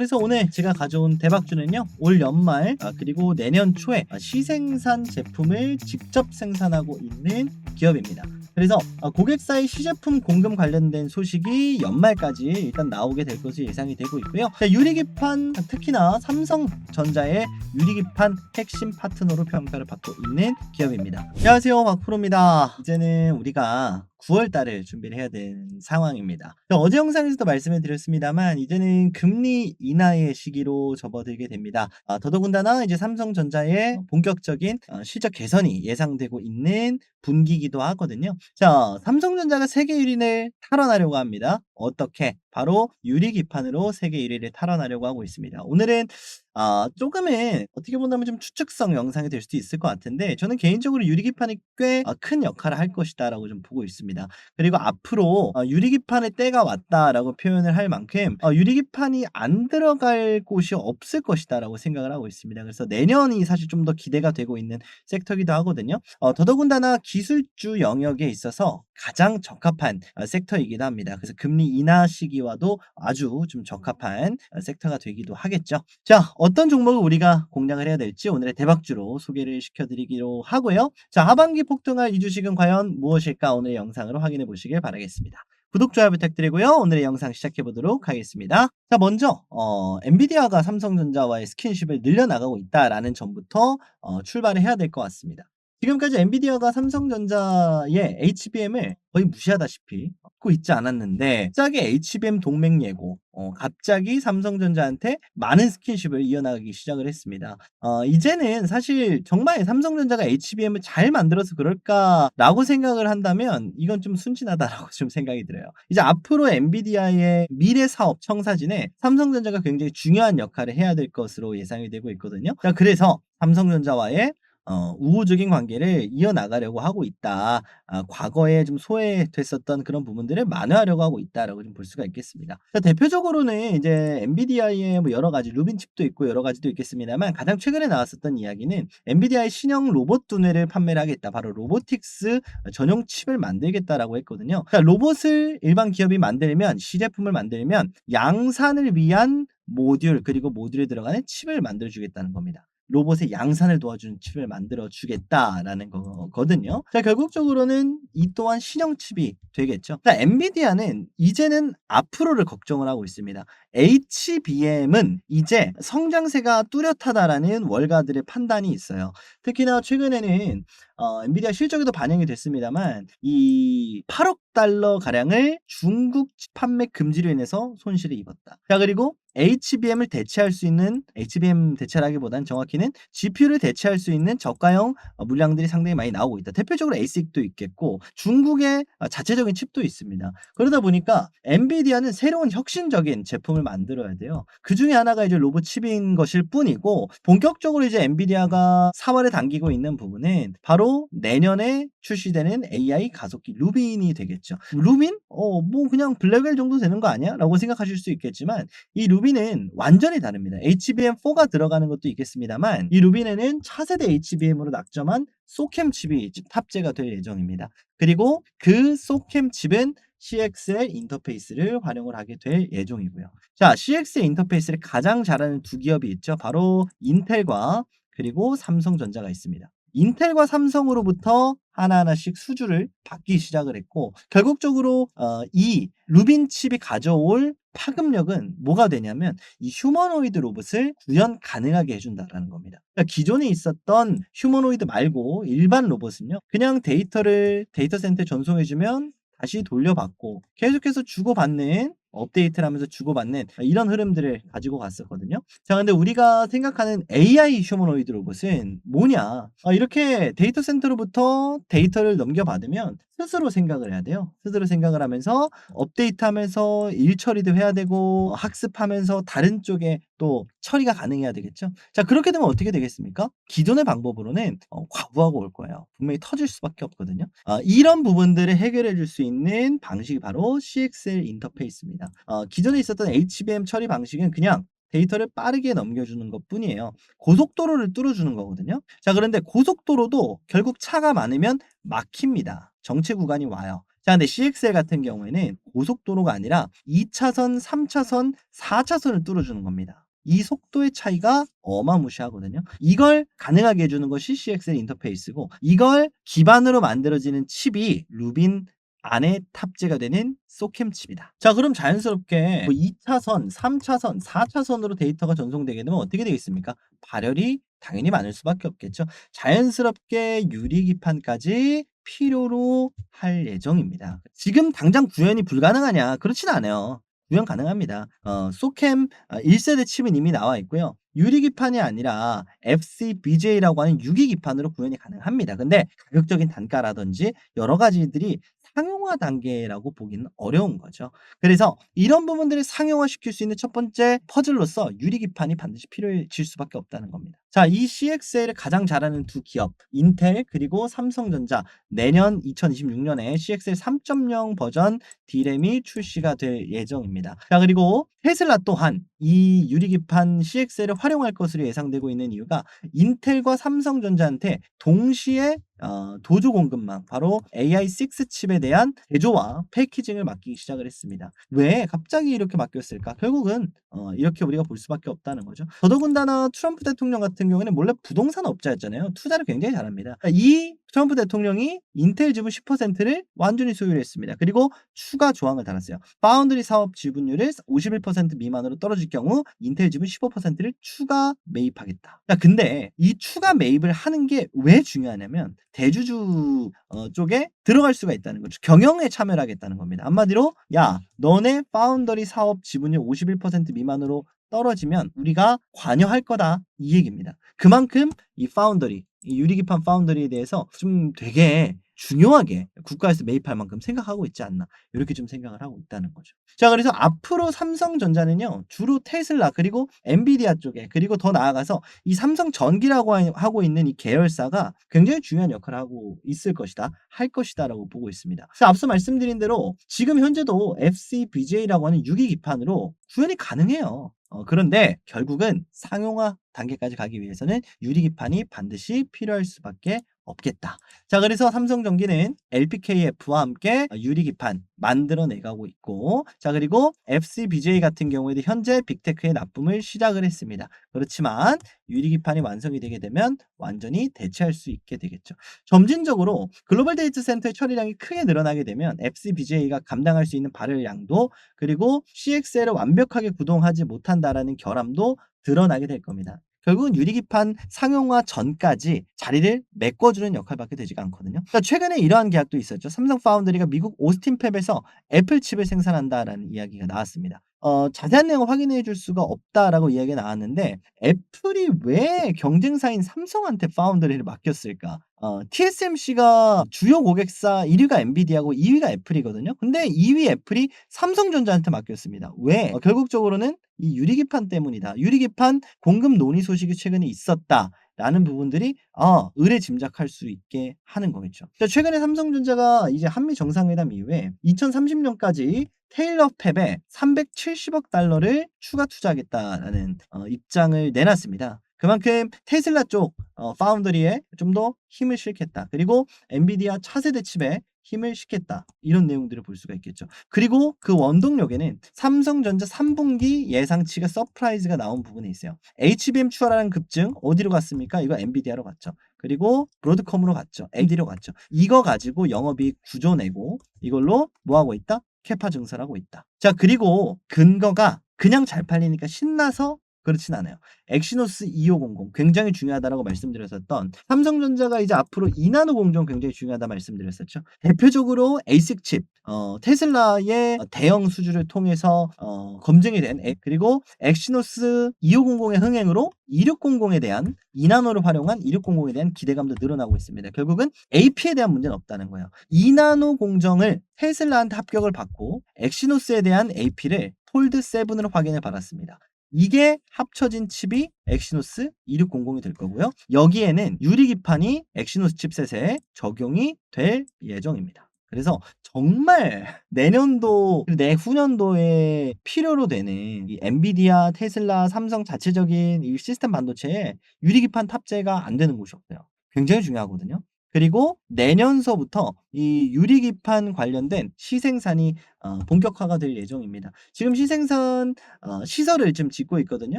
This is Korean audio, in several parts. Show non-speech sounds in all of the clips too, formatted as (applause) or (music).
그래서 오늘 제가 가져온 대박주는요 올 연말 아, 그리고 내년 초에 아, 시생산 제품을 직접 생산하고 있는 기업입니다. 그래서 아, 고객사의 시제품 공급 관련된 소식이 연말까지 일단 나오게 될 것으로 예상이 되고 있고요. 자, 유리기판 특히나 삼성전자의 유리기판 핵심 파트너로 평가를 받고 있는 기업입니다. 안녕하세요 박프로입니다. 이제는 우리가 9월 달을 준비를 해야 되는 상황입니다. 어제 영상에서도 말씀을 드렸습니다만 이제는 금리 인하의 시기로 접어들게 됩니다. 아, 더더군다나 이제 삼성전자의 본격적인 어, 실적 개선이 예상되고 있는 분기기도 하거든요. 자, 삼성전자가 세계 1위를 탈환하려고 합니다. 어떻게? 바로 유리 기판으로 세계 1위를 탈환하려고 하고 있습니다. 오늘은 아, 조금은 어떻게 본다면 좀 추측성 영상이 될 수도 있을 것 같은데 저는 개인적으로 유리기판이 꽤 큰 역할을 할 것이다라고 좀 보고 있습니다. 그리고 앞으로 어, 유리기판의 때가 왔다라고 표현을 할 만큼 어, 유리기판이 안 들어갈 곳이 없을 것이다라고 생각을 하고 있습니다. 그래서 내년이 사실 좀 더 기대가 되고 있는 섹터기도 하거든요. 어, 더더군다나 기술주 영역에 있어서 가장 적합한 어, 섹터이기도 합니다. 그래서 금리 인하 시기와도 아주 좀 적합한 어, 섹터가 되기도 하겠죠. 자, 어떤 종목을 우리가 공략을 해야 될지 오늘의 대박주로 소개를 시켜드리기로 하고요. 자, 하반기 폭등할 이 주식은 과연 무엇일까 오늘 영상으로 확인해 보시길 바라겠습니다. 구독, 좋아요 부탁드리고요. 오늘의 영상 시작해 보도록 하겠습니다. 자, 먼저 어, 엔비디아가 삼성전자와의 스킨십을 늘려나가고 있다라는 점부터 어, 출발을 해야 될 것 같습니다. 지금까지 엔비디아가 삼성전자의 HBM을 거의 무시하다시피 하고 있지 않았는데 갑자기 HBM 동맹 예고 어, 갑자기 삼성전자한테 많은 스킨십을 이어나가기 시작을 했습니다. 어, 이제는 사실 정말 삼성전자가 HBM을 잘 만들어서 그럴까라고 생각을 한다면 이건 좀 순진하다라고 (laughs) 좀 생각이 들어요. 이제 앞으로 엔비디아의 미래 사업 청사진에 삼성전자가 굉장히 중요한 역할을 해야 될 것으로 예상이 되고 있거든요. 자, 그래서 삼성전자와의 어, 우호적인 관계를 이어나가려고 하고 있다. 아, 과거에 좀 소외됐었던 그런 부분들을 만회하려고 하고 있다라고 좀 볼 수가 있겠습니다. 자, 대표적으로는 이제 엔비디아의 뭐 여러 가지 루빈 칩도 있고 여러 가지도 있겠습니다만 가장 최근에 나왔었던 이야기는 엔비디아의 신형 로봇 두뇌를 판매를 하겠다. 바로 로보틱스 전용 칩을 만들겠다라고 했거든요. 자, 로봇을 일반 기업이 만들면 시제품을 만들면 양산을 위한 모듈 그리고 모듈에 들어가는 칩을 만들어 주겠다는 겁니다. 로봇의 양산을 도와주는 칩을 만들어 주겠다라는 거거든요. 자, 결국적으로는 이 또한 신형 칩이 되겠죠. 자, 엔비디아는 이제는 앞으로를 걱정을 하고 있습니다. HBM은 이제 성장세가 뚜렷하다라는 월가들의 판단이 있어요. 특히나 최근에는 어, 엔비디아 실적에도 반영이 됐습니다만 이 8억 달러 가량을 중국 판매 금지로 인해서 손실을 입었다. 자 그리고 HBM을 대체할 수 있는 HBM 대체라기보다는 정확히는 GPU를 대체할 수 있는 저가형 어, 물량들이 상당히 많이 나오고 있다. 대표적으로 ASIC도 있겠고 중국의 어, 자체적인 칩도 있습니다. 그러다 보니까 엔비디아는 새로운 혁신적인 제품을 만들어야 돼요. 그 중에 하나가 이제 로봇 칩인 것일 뿐이고 본격적으로 이제 엔비디아가 사활을 당기고 있는 부분은 바로 내년에 출시되는 AI 가속기 루빈이 되겠죠. 루빈? 어, 뭐 그냥 블랙웰 정도 되는 거 아니야? 라고 생각하실 수 있겠지만 이 루빈은 완전히 다릅니다. HBM4가 들어가는 것도 있겠습니다만 이 루빈에는 차세대 HBM으로 낙점한 소캠 칩이 탑재가 될 예정입니다. 그리고 그 소캠 칩은 CXL 인터페이스를 활용을 하게 될 예정이고요. 자, CXL 인터페이스를 가장 잘하는 두 기업이 있죠. 바로 인텔과 그리고 삼성전자가 있습니다. 인텔과 삼성으로부터 하나하나씩 수주를 받기 시작을 했고 결국적으로 어, 이 루빈 칩이 가져올 파급력은 뭐가 되냐면 이 휴머노이드 로봇을 구현 가능하게 해준다라는 겁니다. 그러니까 기존에 있었던 휴머노이드 말고 일반 로봇은요, 그냥 데이터를 데이터 센터에 전송해주면 다시 돌려받고 계속해서 주고받는 업데이트를 하면서 주고받는 이런 흐름들을 가지고 갔었거든요. 자, 근데 우리가 생각하는 AI 휴머노이드 로봇은 뭐냐? 아, 이렇게 데이터 센터로부터 데이터를 넘겨받으면 스스로 생각을 해야 돼요. 스스로 생각을 하면서 업데이트 하면서 일 처리도 해야 되고 학습하면서 다른 쪽에 또 처리가 가능해야 되겠죠. 자, 그렇게 되면 어떻게 되겠습니까? 기존의 방법으로는 어, 과부하가 올 거예요. 분명히 터질 수밖에 없거든요. 아, 이런 부분들을 해결해 줄 수 있는 방식이 바로 CXL 인터페이스입니다. 어, 기존에 있었던 HBM 처리 방식은 그냥 데이터를 빠르게 넘겨주는 것 뿐이에요. 고속도로를 뚫어주는 거거든요. 자, 그런데 고속도로도 결국 차가 많으면 막힙니다. 정체 구간이 와요. 자, 근데 CXL 같은 경우에는 고속도로가 아니라 2차선, 3차선, 4차선을 뚫어주는 겁니다. 이 속도의 차이가 어마무시하거든요. 이걸 가능하게 해주는 것이 CXL 인터페이스고 이걸 기반으로 만들어지는 칩이 루빈 안에 탑재가 되는 소캠 칩이다. 자, 그럼 자연스럽게 뭐 2차선, 3차선, 4차선으로 데이터가 전송되게 되면 어떻게 되겠습니까? 발열이 당연히 많을 수밖에 없겠죠. 자연스럽게 유리 기판까지 필요로 할 예정입니다. 지금 당장 구현이 불가능하냐? 그렇진 않아요. 구현 가능합니다. 어, 소캠 1세대 칩은 이미 나와 있고요. 유리 기판이 아니라 FCBJ라고 하는 유기 기판으로 구현이 가능합니다. 근데 가격적인 단가라든지 여러 가지들이 상용화 단계라고 보기는 어려운 거죠. 그래서 이런 부분들을 상용화시킬 수 있는 첫 번째 퍼즐로서 유리기판이 반드시 필요해질 수밖에 없다는 겁니다. 자, 이 CXL을 가장 잘하는 두 기업, 인텔 그리고 삼성전자 내년 2026년에 CXL 3.0 버전 D램이 출시가 될 예정입니다. 자, 그리고 테슬라 또한 이 유리기판 CXL을 활용할 것으로 예상되고 있는 이유가 인텔과 삼성전자한테 동시에 어, 도조 공급망 바로 AI6 칩에 대한 제조와 패키징을 맡기기 시작을 했습니다. 왜 갑자기 이렇게 맡겼을까? 결국은 어, 이렇게 우리가 볼 수밖에 없다는 거죠. 더더군다나 트럼프 대통령 같은 경우에는 원래 부동산 업자였잖아요. 투자를 굉장히 잘합니다. 이 트럼프 대통령이 인텔 지분 10%를 완전히 소유를 했습니다. 그리고 추가 조항을 달았어요. 파운드리 사업 지분율을 51% 미만으로 떨어질 경우 인텔 지분 15%를 추가 매입하겠다. 자, 근데 이 추가 매입을 하는 게 왜 중요하냐면 대주주 어, 쪽에 들어갈 수가 있다는 거죠. 경영에 참여를 하겠다는 겁니다. 한마디로 야 너네 파운더리 사업 지분율 51% 미만으로 떨어지면 우리가 관여할 거다 이 얘기입니다. 그만큼 이 파운더리 이 유리기판 파운더리에 대해서 좀 되게 중요하게 국가에서 매입할 만큼 생각하고 있지 않나 이렇게 좀 생각을 하고 있다는 거죠. 자 그래서 앞으로 삼성전자는요 주로 테슬라 그리고 엔비디아 쪽에 그리고 더 나아가서 이 삼성전기라고 하고 있는 이 계열사가 굉장히 중요한 역할을 하고 있을 것이다 할 것이다라고 보고 있습니다. 앞서 말씀드린 대로 지금 현재도 FCBJ라고 하는 유기기판으로 구현이 가능해요. 어, 그런데 결국은 상용화 단계까지 가기 위해서는 유리기판이 반드시 필요할 수밖에 없겠다. 자, 그래서 삼성전기는 LPKF와 함께 유리기판 만들어내가고 있고, 자, 그리고 FCBJ 같은 경우에도 현재 빅테크의 납품을 시작을 했습니다. 그렇지만 유리기판이 완성이 되게 되면 완전히 대체할 수 있게 되겠죠. 점진적으로 글로벌 데이터 센터의 처리량이 크게 늘어나게 되면 FCBJ가 감당할 수 있는 발열량도 그리고 CXL을 완벽하게 구동하지 못한다라는 결함도 드러나게 될 겁니다. 결국은 유리기판 상용화 전까지 자리를 메꿔주는 역할밖에 되지가 않거든요. 그러니까 최근에 이러한 계약도 있었죠. 삼성 파운드리가 미국 오스틴 팹에서 애플 칩을 생산한다라는 이야기가 나왔습니다. 어, 자세한 내용을 확인해 줄 수가 없다라고 이야기가 나왔는데 애플이 왜 경쟁사인 삼성한테 파운드리를 맡겼을까? 어, TSMC가 주요 고객사 1위가 엔비디아고 2위가 애플이거든요. 근데 2위 애플이 삼성전자한테 맡겼습니다. 왜? 어, 결국적으로는 이 유리기판 때문이다. 유리기판 공급 논의 소식이 최근에 있었다. 라는 부분들이 어, 의뢰 짐작할 수 있게 하는 거겠죠. 자, 최근에 삼성전자가 이제 한미 정상회담 이후에 2030년까지 테일러 팹에 370억 달러를 추가 투자하겠다라는 어, 입장을 내놨습니다. 그만큼 테슬라 쪽 어, 파운더리에 좀 더 힘을 실겠다. 그리고 엔비디아 차세대 칩에 힘을 실겠다. 이런 내용들을 볼 수가 있겠죠. 그리고 그 원동력에는 삼성전자 3분기 예상치가 서프라이즈가 나온 부분에 있어요. HBM 추가라는 급증 어디로 갔습니까? 이거 엔비디아로 갔죠. 그리고 브로드컴으로 갔죠. AMD로 갔죠. 이거 가지고 영업이익 구조 내고 이걸로 뭐 하고 있다? 캐파 증설하고 있다. 자, 그리고 근거가 그냥 잘 팔리니까 신나서 그렇진 않아요. 엑시노스 2500 굉장히 중요하다라고 말씀드렸었던 삼성전자가 이제 앞으로 2나노 공정 굉장히 중요하다 말씀드렸었죠. 대표적으로 에이식 칩, 어, 테슬라의 대형 수주를 통해서 어, 검증이 된 에, 그리고 엑시노스 2500의 흥행으로 2600에 대한 2나노를 활용한 2600에 대한 기대감도 늘어나고 있습니다. 결국은 AP에 대한 문제는 없다는 거예요. 2나노 공정을 테슬라한테 합격을 받고 엑시노스에 대한 AP를 폴드 7으로 확인을 받았습니다. 이게 합쳐진 칩이 엑시노스 2600이 될 거고요. 여기에는 유리기판이 엑시노스 칩셋에 적용이 될 예정입니다. 그래서 정말 (laughs) 내년도 내후년도에 필요로 되는 이 엔비디아, 테슬라, 삼성 자체적인 이 시스템 반도체에 유리기판 탑재가 안 되는 곳이 없어요. 굉장히 중요하거든요. 그리고 내년서부터 이 유리기판 관련된 시생산이 어, 본격화가 될 예정입니다. 지금 시생산 어, 시설을 지금 짓고 있거든요.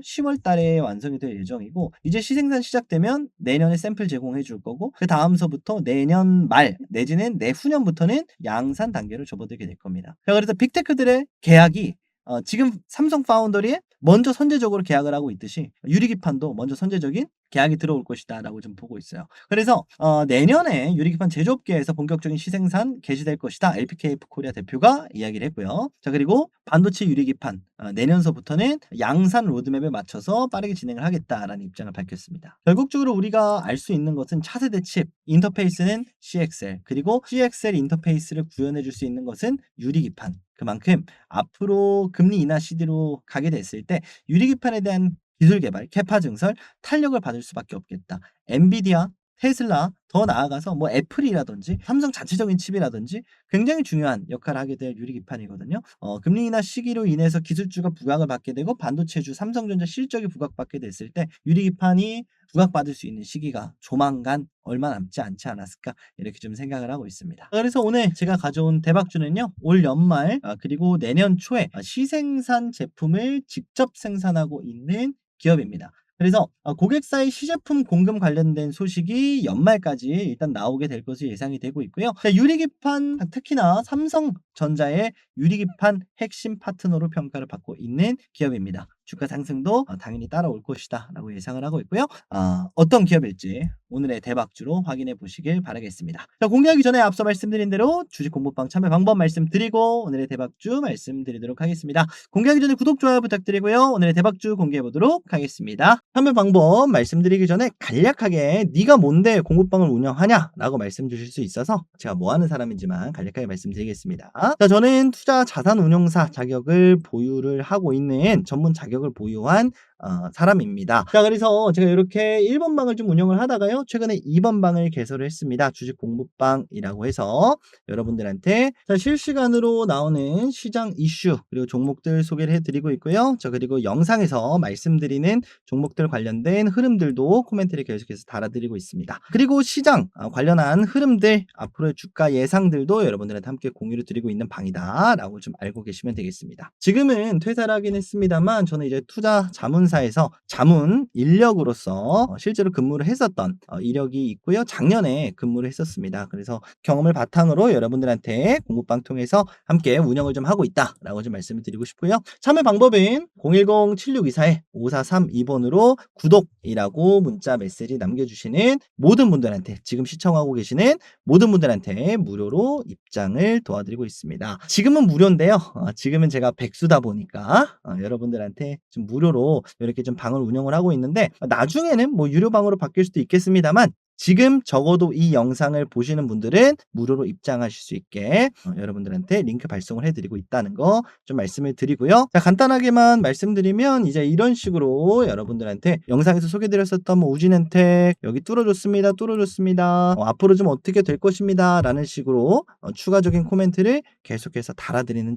10월 달에 완성이 될 예정이고 이제 시생산 시작되면 내년에 샘플 제공해 줄 거고 그 다음서부터 내년 말 내지는 내후년부터는 양산 단계로 접어들게 될 겁니다. 자, 그래서 빅테크들의 계약이 어, 지금 삼성 파운더리에 먼저 선제적으로 계약을 하고 있듯이 유리기판도 먼저 선제적인 계약이 들어올 것이다라고 좀 보고 있어요. 그래서 어, 내년에 유리기판 제조업계에서 본격적인 시생산 개시될 것이다. LPKF 코리아 대표가 이야기를 했고요. 자 그리고 반도체 유리기판 어, 내년서부터는 양산 로드맵에 맞춰서 빠르게 진행을 하겠다라는 입장을 밝혔습니다. 결국적으로 우리가 알 수 있는 것은 차세대 칩 인터페이스는 CXL 그리고 CXL 인터페이스를 구현해 줄 수 있는 것은 유리기판 그만큼 앞으로 금리 인하 시대로 가게 됐을 때 유리기판에 대한 기술 개발, 캐파 증설, 탄력을 받을 수밖에 없겠다. 엔비디아, 테슬라, 더 나아가서 뭐 애플이라든지 삼성 자체적인 칩이라든지 굉장히 중요한 역할을 하게 될 유리기판이거든요. 어, 금리 인하 시기로 인해서 기술주가 부각을 받게 되고 반도체주 삼성전자 실적이 부각받게 됐을 때 유리기판이 부각받을 수 있는 시기가 조만간 얼마 남지 않지 않았을까 이렇게 좀 생각을 하고 있습니다. 그래서 오늘 제가 가져온 대박주는요 올 연말 아, 그리고 내년 초에 아, 시생산 제품을 직접 생산하고 있는 기업입니다. 그래서 어, 고객사의 시제품 공급 관련된 소식이 연말까지 일단 나오게 될 것으로 예상이 되고 있고요. 자, 유리기판 특히나 삼성전자의 유리기판 핵심 파트너로 평가를 받고 있는 기업입니다. 주가 상승도 어, 당연히 따라올 것이다 라고 예상을 하고 있고요. 어, 어떤 기업일지 오늘의 대박주로 확인해 보시길 바라겠습니다. 자, 공개하기 전에 앞서 말씀드린 대로 주식 공부방 참여 방법 말씀드리고 오늘의 대박주 말씀드리도록 하겠습니다. 공개하기 전에 구독, 좋아요 부탁드리고요. 오늘의 대박주 공개해 보도록 하겠습니다. 참여 방법 말씀드리기 전에 간략하게 네가 뭔데 공부방을 운영하냐 라고 말씀 주실 수 있어서 제가 뭐 하는 사람인지만 간략하게 말씀드리겠습니다. 자, 저는 투자 자산 운용사 자격을 보유를 하고 있는 전문 자격 을 보유한 어, 사람입니다. 자, 그래서 제가 이렇게 1번 방을 좀 운영을 하다가요. 최근에 2번 방을 개설을 했습니다. 주식 공부방이라고 해서 여러분들한테 자, 실시간으로 나오는 시장 이슈 그리고 종목들 소개를 해드리고 있고요. 자, 그리고 영상에서 말씀드리는 종목들 관련된 흐름들도 코멘트를 계속해서 달아드리고 있습니다. 그리고 시장 아, 관련한 흐름들 앞으로의 주가 예상들도 여러분들한테 함께 공유를 드리고 있는 방이다라고 좀 알고 계시면 되겠습니다. 지금은 퇴사를 하긴 했습니다만 저는 이제 투자 자문 자문사에서 자문 인력으로서 어, 실제로 근무를 했었던 어, 이력이 있고요. 작년에 근무를 했었습니다. 그래서 경험을 바탕으로 여러분들한테 공부방 통해서 함께 운영을 좀 하고 있다라고 좀 말씀을 드리고 싶고요. 참여 방법은 010-7624-5432번으로 구독이라고 문자 메시지 남겨주시는 모든 분들한테 지금 시청하고 계시는 모든 분들한테 무료로 입장을 도와드리고 있습니다. 지금은 무료인데요. 어, 지금은 제가 백수다 보니까 여러분들한테 좀 무료로 이렇게 좀 방을 운영을 하고 있는데 나중에는 뭐 유료 방으로 바뀔 수도 있겠습니다만 지금 적어도 이 영상을 보시는 분들은 무료로 입장하실 수 있게 어, 여러분들한테 링크 발송을 해드리고 있다는 거 좀 말씀을 드리고요. 자, 간단하게만 말씀드리면 이제 이런 식으로 여러분들한테 영상에서 소개드렸었던 뭐 우진엔텍 여기 뚫어줬습니다. 뚫어줬습니다. 어, 앞으로 좀 어떻게 될 것입니다. 라는 식으로 어, 추가적인 코멘트를 계속해서 달아드리는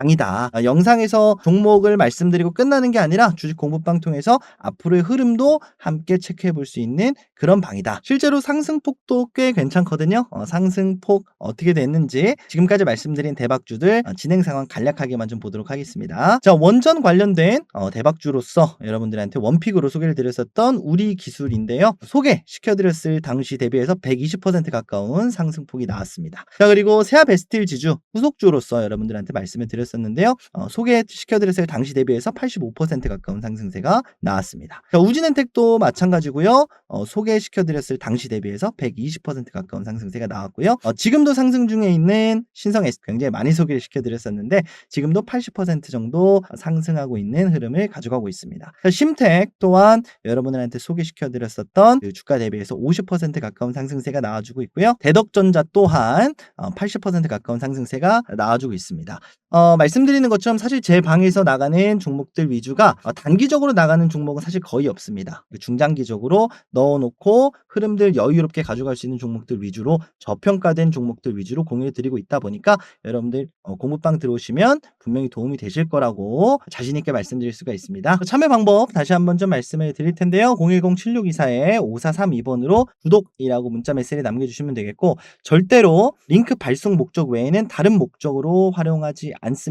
방이다. 아, 영상에서 종목을 말씀드리고 끝나는 게 아니라 주식 공부방 통해서 앞으로의 흐름도 함께 체크해 볼 수 있는 그런 방이다. 실제로 상승폭도 꽤 괜찮거든요. 어, 상승폭 어떻게 됐는지 지금까지 말씀드린 대박주들 어, 진행 상황 간략하게만 좀 보도록 하겠습니다. 자, 원전 관련된 어, 대박주로서 여러분들한테 원픽으로 소개를 드렸었던 우리 기술인데요. 소개시켜드렸을 당시 대비해서 120% 가까운 상승폭이 나왔습니다. 자, 그리고 세아 베스틸 지주 후속주로서 여러분들한테 말씀을 드렸 드렸었는데요. 어, 소개시켜드렸을 당시 대비해서 85% 가까운 상승세가 나왔습니다. 자, 우진엔텍도 마찬가지고요. 어, 소개시켜드렸을 당시 대비해서 120% 가까운 상승세가 나왔고요. 어, 지금도 상승 중에 있는 신성 S 굉장히 많이 소개를 시켜드렸었는데 지금도 80% 정도 상승하고 있는 흐름을 가져가고 있습니다. 자, 심텍 또한 여러분들한테 소개시켜드렸었던 그 주가 대비해서 50% 가까운 상승세가 나와주고 있고요. 대덕전자 또한 80% 어, 가까운 상승세가 나와주고 있습니다. 어, 말씀드리는 것처럼 사실 제 방에서 나가는 종목들 위주가 어, 단기적으로 나가는 종목은 사실 거의 없습니다. 중장기적으로 넣어놓고 흐름들 여유롭게 가져갈 수 있는 종목들 위주로 저평가된 종목들 위주로 공유해 드리고 있다 보니까 여러분들 어, 공부방 들어오시면 분명히 도움이 되실 거라고 자신 있게 말씀드릴 수가 있습니다. 참여 방법 다시 한번 좀 말씀을 드릴 텐데요. 010-7624-5432번으로 구독이라고 문자 메시지 남겨주시면 되겠고 절대로 링크 발송 목적 외에는 다른 목적으로 활용하지 않습니다.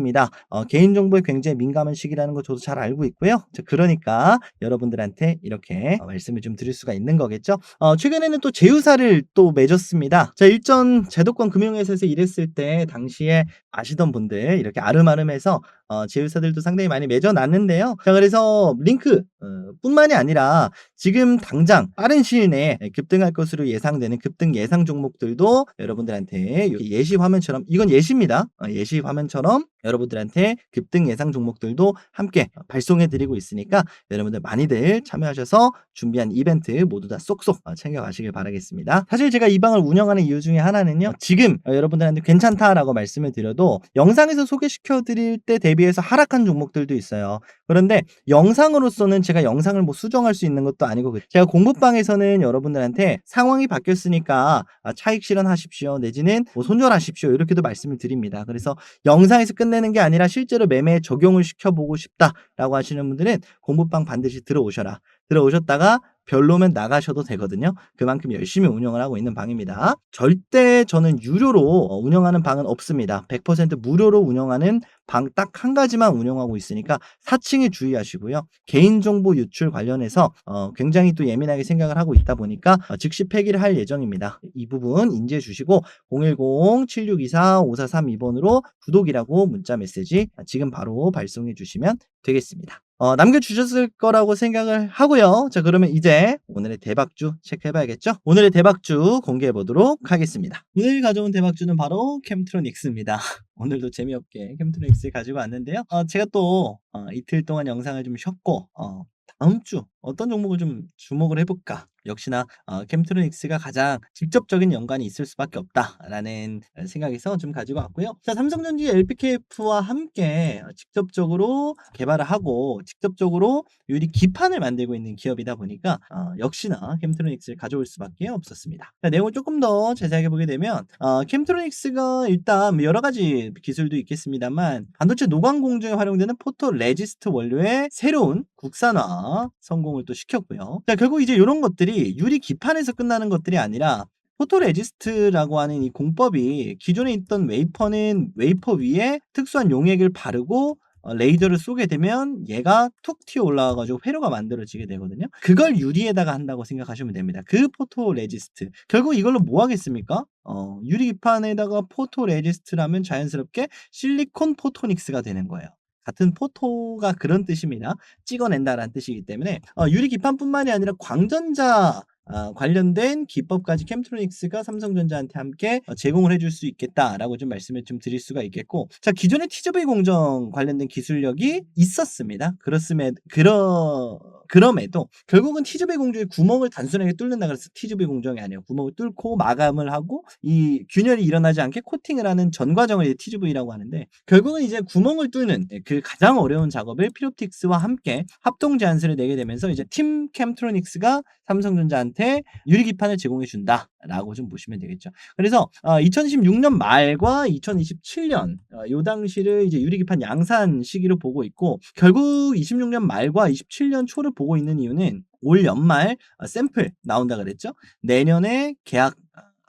어, 개인정보에 굉장히 민감한 시기라는 거 저도 잘 알고 있고요. 자, 그러니까 여러분들한테 이렇게 어, 말씀을 좀 드릴 수가 있는 거겠죠. 어, 최근에는 또 제휴사를 또 맺었습니다. 자, 일전 제도권 금융회사에서 일했을 때 당시에 아시던 분들 이렇게 아름아름해서 어, 제휴사들도 상당히 많이 맺어놨는데요. 자, 그래서 링크 어, 뿐만이 아니라 지금 당장 빠른 시일 내에 급등할 것으로 예상되는 급등 예상 종목들도 여러분들한테 예시 화면처럼 이건 예시입니다. 어, 예시 화면처럼 여러분들한테 급등 예상 종목들도 함께 발송해 드리고 있으니까 여러분들 많이들 참여하셔서 준비한 이벤트 모두 다 쏙쏙 어, 챙겨가시길 바라겠습니다. 사실 제가 이 방을 운영하는 이유 중에 하나는요. 지금 어, 여러분들한테 괜찮다라고 말씀을 드려도 영상에서 소개시켜 드릴 때 대비해서 하락한 종목들도 있어요. 그런데 영상으로서는 제가 영상을 뭐 수정할 수 있는 것도 아니고 그- 제가 공부방에서는 여러분들한테 상황이 바뀌었으니까 아, 차익 실현하십시오 내지는 뭐 손절하십시오 이렇게도 말씀을 드립니다. 그래서 영상에서 끝내는 게 아니라 실제로 매매에 적용을 시켜보고 싶다라고 하시는 분들은 공부방 반드시 들어오셔라. 들어오셨다가 별로면 나가셔도 되거든요. 그만큼 열심히 운영을 하고 있는 방입니다. 절대 저는 유료로 어, 운영하는 방은 없습니다. 100% 무료로 운영하는 방 딱 한 가지만 운영하고 있으니까 사칭에 주의하시고요. 개인정보 유출 관련해서 어, 굉장히 또 예민하게 생각을 하고 있다 보니까 어, 즉시 폐기를 할 예정입니다. 이 부분 인지해 주시고 010-7624-5432번으로 구독이라고 문자 메시지 지금 바로 발송해 주시면 되겠습니다. 어, 남겨주셨을 거라고 생각을 하고요. 자, 그러면 이제 오늘의 대박주 체크해봐야겠죠? 오늘의 대박주 공개해보도록 하겠습니다. 오늘 가져온 대박주는 바로 캠트로닉스입니다. (laughs) 오늘도 재미없게 캠트로닉스 가지고 왔는데요. 어, 제가 또 어, 이틀 동안 영상을 좀 쉬었고 어, 다음 주 어떤 종목을 좀 주목을 해볼까? 역시나 어, 캠트로닉스가 가장 직접적인 연관이 있을 수밖에 없다라는 생각에서 좀 가지고 왔고요. 자, 삼성전기 LPKF와 함께 직접적으로 개발을 하고 직접적으로 유리 기판을 만들고 있는 기업이다 보니까 어, 역시나 캠트로닉스를 가져올 수밖에 없었습니다. 자, 내용을 조금 더 자세하게 보게 되면 어, 캠트로닉스가 일단 뭐 여러 가지 기술도 있겠습니다만 반도체 노광 공정에 활용되는 포토 레지스트 원료의 새로운 국산화 성공을 또 시켰고요. 자, 결국 이제 이런 것들이 유리 기판에서 끝나는 것들이 아니라 포토레지스트라고 하는 이 공법이 기존에 있던 웨이퍼는 웨이퍼 위에 특수한 용액을 바르고 어, 레이저를 쏘게 되면 얘가 툭 튀어 올라와가지고 회로가 만들어지게 되거든요. 그걸 유리에다가 한다고 생각하시면 됩니다. 그 포토 레지스트. 결국 이걸로 뭐 하겠습니까? 어, 유리 기판에다가 포토 레지스트라면 자연스럽게 실리콘 포토닉스가 되는 거예요. 같은 포토가 그런 뜻입니다. 찍어낸다라는 뜻이기 때문에 어, 유리 기판뿐만이 아니라 광전자 아, 관련된 기법까지 캠트로닉스가 삼성전자한테 함께 어, 제공을 해줄 수 있겠다라고 좀 말씀을 좀 드릴 수가 있겠고 자 기존에 TGV 공정 관련된 기술력이 있었습니다. 그렇음에 그러 그럼에도 결국은 TGV 공정의 구멍을 단순하게 뚫는다 그래서 TGV 공정이 아니에요. 구멍을 뚫고 마감을 하고 이 균열이 일어나지 않게 코팅을 하는 전 과정을 TGV라고 하는데 결국은 이제 구멍을 뚫는 그 가장 어려운 작업을 피롭틱스와 함께 합동 제안서를 내게 되면서 이제 팀 캠트로닉스가 삼성전자한테 유리기판을 제공해 준다 라고 좀 보시면 되겠죠. 그래서 어, 2016년 말과 2027년 어, 요 당시를 이제 유리기판 양산 시기로 보고 있고 결국 26년 말과 27년 초를 보고 있는 이유는 올 연말 어, 샘플 나온다 그랬죠. 내년에 계약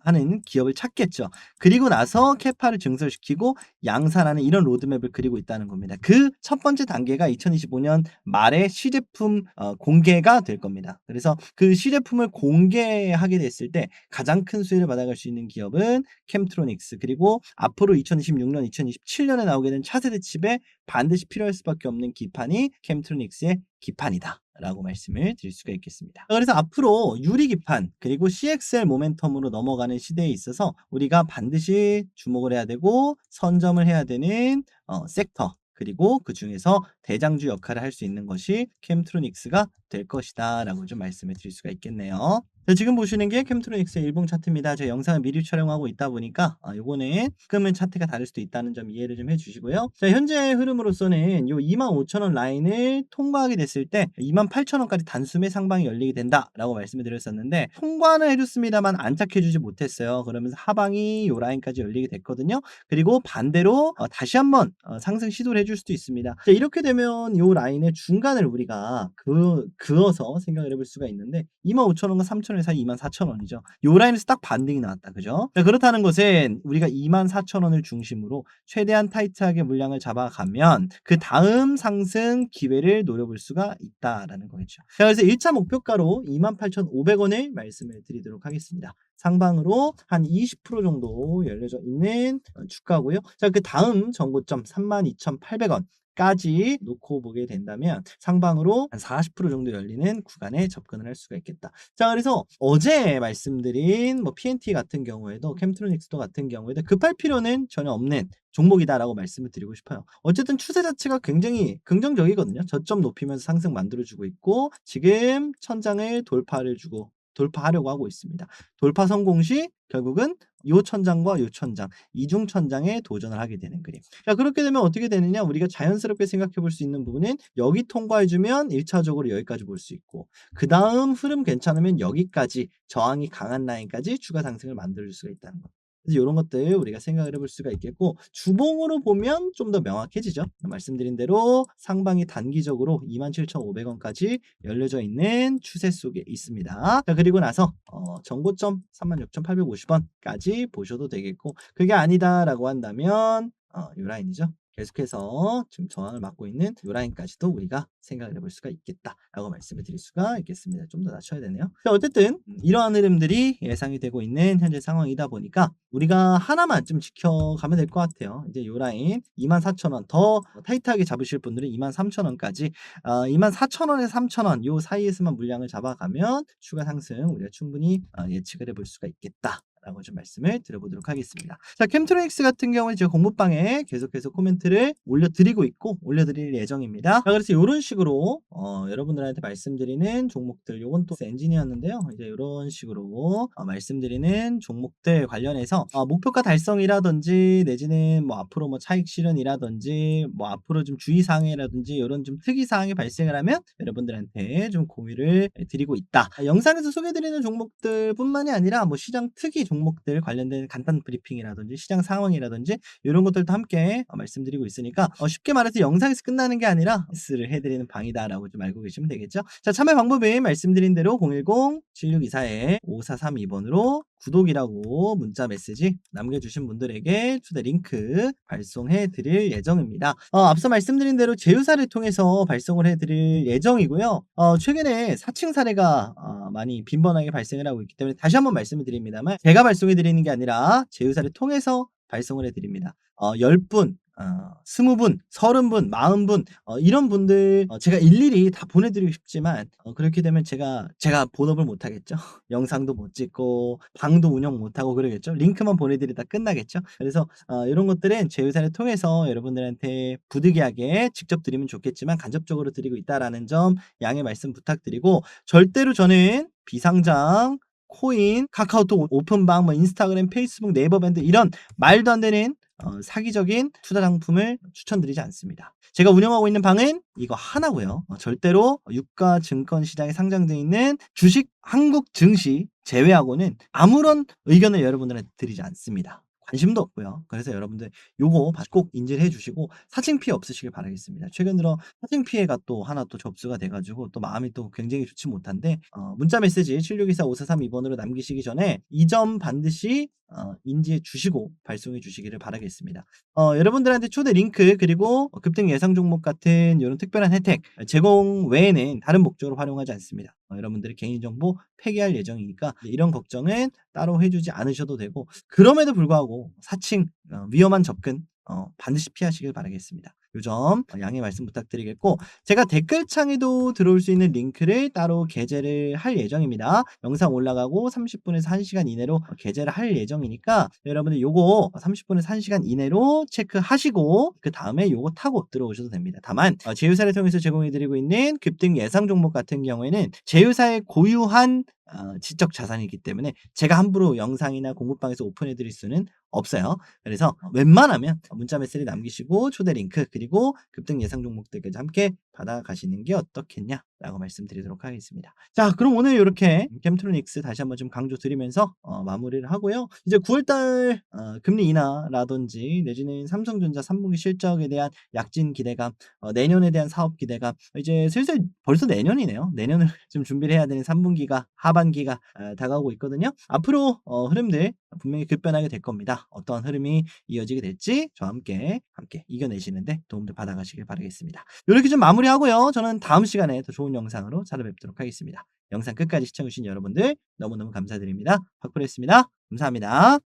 하는 기업을 찾겠죠. 그리고 나서 캐파를 증설시키고 양산하는 이런 로드맵을 그리고 있다는 겁니다. 그 첫 번째 단계가 2025년 말에 시제품 어, 공개가 될 겁니다. 그래서 그 시제품을 공개하게 됐을 때 가장 큰 수혜를 받아갈 수 있는 기업은 캠트로닉스 그리고 앞으로 2026년, 2027년에 나오게 된 차세대 칩에 반드시 필요할 수밖에 없는 기판이 캠트로닉스의 기판이다. 라고 말씀을 드릴 수가 있겠습니다. 그래서 앞으로 유리 기판 그리고 CXL 모멘텀으로 넘어가는 시대에 있어서 우리가 반드시 주목을 해야 되고 선점을 해야 되는 어, 섹터 그리고 그 중에서 대장주 역할을 할 수 있는 것이 캠트로닉스가 될 것이다 라고 좀 말씀을 드릴 수가 있겠네요. 자, 지금 보시는 게 캠트로닉스의 일봉 차트입니다. 제가 영상을 미리 촬영하고 있다 보니까 아, 요거는 가끔은 차트가 다를 수도 있다는 점 이해를 좀 해주시고요. 자, 현재 흐름으로서는 요 25,000원 라인을 통과하게 됐을 때 28,000원까지 단숨에 상방이 열리게 된다라고 말씀을 드렸었는데 통과는 해줬습니다만 안착해주지 못했어요. 그러면서 하방이 요 라인까지 열리게 됐거든요. 그리고 반대로 어, 다시 한번 어, 상승 시도를 해줄 수도 있습니다. 자, 이렇게 되면 요 라인의 중간을 우리가 그, 그어서 생각을 해볼 수가 있는데 25,000원과 3,000원 사이 24,000원이죠. 요 라인에서 딱 반등이 나왔다. 그죠? 자, 그렇다는 것은 우리가 24,000원을 중심으로 최대한 타이트하게 물량을 잡아가면 그 다음 상승 기회를 노려볼 수가 있다라는 거겠죠. 자, 그래서 1차 목표가로 28,500원을 말씀을 드리도록 하겠습니다. 상방으로 한 20% 정도 열려져 있는 어, 주가고요. 자, 그 다음 정고점 32,800원. 까지 놓고 보게 된다면 상방으로 한 40% 정도 열리는 구간에 접근을 할 수가 있겠다. 자, 그래서 어제 말씀드린 뭐 PNT 같은 경우에도 캠트로닉스도 같은 경우에도 급할 필요는 전혀 없는 종목이다라고 말씀을 드리고 싶어요. 어쨌든 추세 자체가 굉장히 긍정적이거든요. 저점 높이면서 상승 만들어주고 있고 지금 천장을 돌파를 주고 돌파하려고 하고 있습니다. 돌파 성공 시 결국은 요 천장과 요 천장, 이중 천장에 도전을 하게 되는 그림. 자, 그렇게 되면 어떻게 되느냐? 우리가 자연스럽게 생각해 볼 수 있는 부분은 여기 통과해 주면 1차적으로 여기까지 볼 수 있고 그 다음 흐름 괜찮으면 여기까지 저항이 강한 라인까지 추가 상승을 만들어 줄 수가 있다는 거. 이런 것들 우리가 생각을 해볼 수가 있겠고 주봉으로 보면 좀 더 명확해지죠. 말씀드린 대로 상방이 단기적으로 27,500원까지 열려져 있는 추세 속에 있습니다. 자, 그리고 나서 어, 정고점 36,850원까지 보셔도 되겠고 그게 아니다라고 한다면 어, 이 라인이죠. 계속해서 지금 저항을 막고 있는 이 라인까지도 우리가 생각을 해볼 수가 있겠다라고 말씀을 드릴 수가 있겠습니다. 좀 더 낮춰야 되네요. 자, 어쨌든 이러한 흐름들이 예상이 되고 있는 현재 상황이다 보니까 우리가 하나만 좀 지켜가면 될 것 같아요. 이제 이 라인 24,000원 더 타이트하게 잡으실 분들은 23,000원까지 어, 24,000원에서 3,000원 요 사이에서만 물량을 잡아가면 추가 상승 우리가 충분히 어, 예측을 해볼 수가 있겠다. 라고 좀 말씀을 드려보도록 하겠습니다. 자, 캠트로닉스 같은 경우는 제가 공부방에 계속해서 코멘트를 올려드리고 있고 올려드릴 예정입니다. 자, 그래서 이런 식으로 어, 여러분들한테 말씀드리는 종목들, 요건 또 엔진이었는데요. 이제 이런 식으로 어, 말씀드리는 종목들 관련해서 어, 목표가 달성이라든지 내지는 뭐 앞으로 뭐 차익 실현이라든지 뭐 앞으로 좀 주의사항이라든지 이런 좀 특이사항이 발생을 하면 여러분들한테 좀 공유를 드리고 있다. 영상에서 소개드리는 종목들 뿐만이 아니라 뭐 시장 특이 종목들 관련된 간단 브리핑이라든지 시장 상황이라든지 이런 것들도 함께 어, 말씀드리고 있으니까 어, 쉽게 말해서 영상에서 끝나는 게 아니라 스를 해드리는 방이다라고 좀 알고 계시면 되겠죠. 자 참여 방법은 말씀드린 대로 010-7624-5432번으로 구독이라고 문자 메시지 남겨주신 분들에게 초대 링크 발송해 드릴 예정입니다. 어, 앞서 말씀드린 대로 제휴사를 통해서 발송을 해 드릴 예정이고요. 어, 최근에 사칭 사례가 어, 많이 빈번하게 발생을 하고 있기 때문에 다시 한번 말씀을 드립니다만 제가 발송해 드리는 게 아니라 제휴사를 통해서 발송을 해 드립니다. 어, 10분 어, 20분, 30분, 40분 어, 이런 분들 어, 제가 일일이 다 보내드리고 싶지만 어, 그렇게 되면 제가 제가 본업을 못 하겠죠. (laughs) 영상도 못 찍고 방도 운영 못 하고 그러겠죠. 링크만 보내드리다 끝나겠죠. 그래서 어, 이런 것들은 제휴사를 통해서 여러분들한테 부득이하게 직접 드리면 좋겠지만 간접적으로 드리고 있다라는 점 양해 말씀 부탁드리고 절대로 저는 비상장 코인, 카카오톡 오픈방, 뭐 인스타그램, 페이스북, 네이버 밴드 이런 말도 안 되는 어, 사기적인 투자 상품을 추천드리지 않습니다. 제가 운영하고 있는 방은 이거 하나고요. 어, 절대로 유가 증권 시장에 상장되어 있는 주식 한국 증시 제외하고는 아무런 의견을 여러분들한테 드리지 않습니다. 관심도 없고요. 그래서 여러분들 요거 꼭 인지를 해주시고 사칭 피해 없으시길 바라겠습니다. 최근 들어 사칭 피해가 또 하나 또 접수가 돼가지고 또 마음이 또 굉장히 좋지 못한데 어, 문자 메시지 7624-5432번으로 남기시기 전에 이 점 반드시 어, 인지해 주시고 발송해 주시기를 바라겠습니다. 어, 여러분들한테 초대 링크 그리고 급등 예상 종목 같은 이런 특별한 혜택 제공 외에는 다른 목적으로 활용하지 않습니다. 어, 여러분들의 개인정보 폐기할 예정이니까 이런 걱정은 따로 해주지 않으셔도 되고 그럼에도 불구하고 사칭 어, 위험한 접근 어, 반드시 피하시길 바라겠습니다. 요 점 양해 말씀 부탁드리겠고 제가 댓글창에도 들어올 수 있는 링크를 따로 게재를 할 예정입니다. 영상 올라가고 30분에서 1시간 이내로 게재를 할 예정이니까 여러분들 요거 30분에서 1시간 이내로 체크하시고 그 다음에 요거 타고 들어오셔도 됩니다. 다만 어, 제휴사를 통해서 제공해드리고 있는 급등 예상 종목 같은 경우에는 제휴사의 고유한 어, 지적 자산이기 때문에 제가 함부로 영상이나 공부방에서 오픈해 드릴 수는 없어요. 그래서 웬만하면 문자 메시지 남기시고 초대 링크 그리고 급등 예상 종목들까지 함께 받아가시는 게 어떻겠냐라고 말씀드리도록 하겠습니다. 자, 그럼 오늘 이렇게 캠트로닉스 다시 한번 좀 강조 드리면서 어, 마무리를 하고요. 이제 9월달 어, 금리 인하라든지 내지는 삼성전자 3분기 실적에 대한 약진 기대감, 어, 내년에 대한 사업 기대감, 이제 슬슬 벌써 내년이네요. 내년을 (laughs) 좀 준비를 해야 되는 3분기가 하반기가 어, 다가오고 있거든요. 앞으로 어, 흐름들 분명히 급변하게 될 겁니다. 어떠한 흐름이 이어지게 될지 저와 함께 함께 이겨내시는데 도움을 받아가시길 바라겠습니다. 이렇게 좀 마무리하고요. 저는 다음 시간에 더 좋은 영상으로 찾아뵙도록 하겠습니다. 영상 끝까지 시청해주신 여러분들 너무너무 감사드립니다. 박프로였습니다. 감사합니다.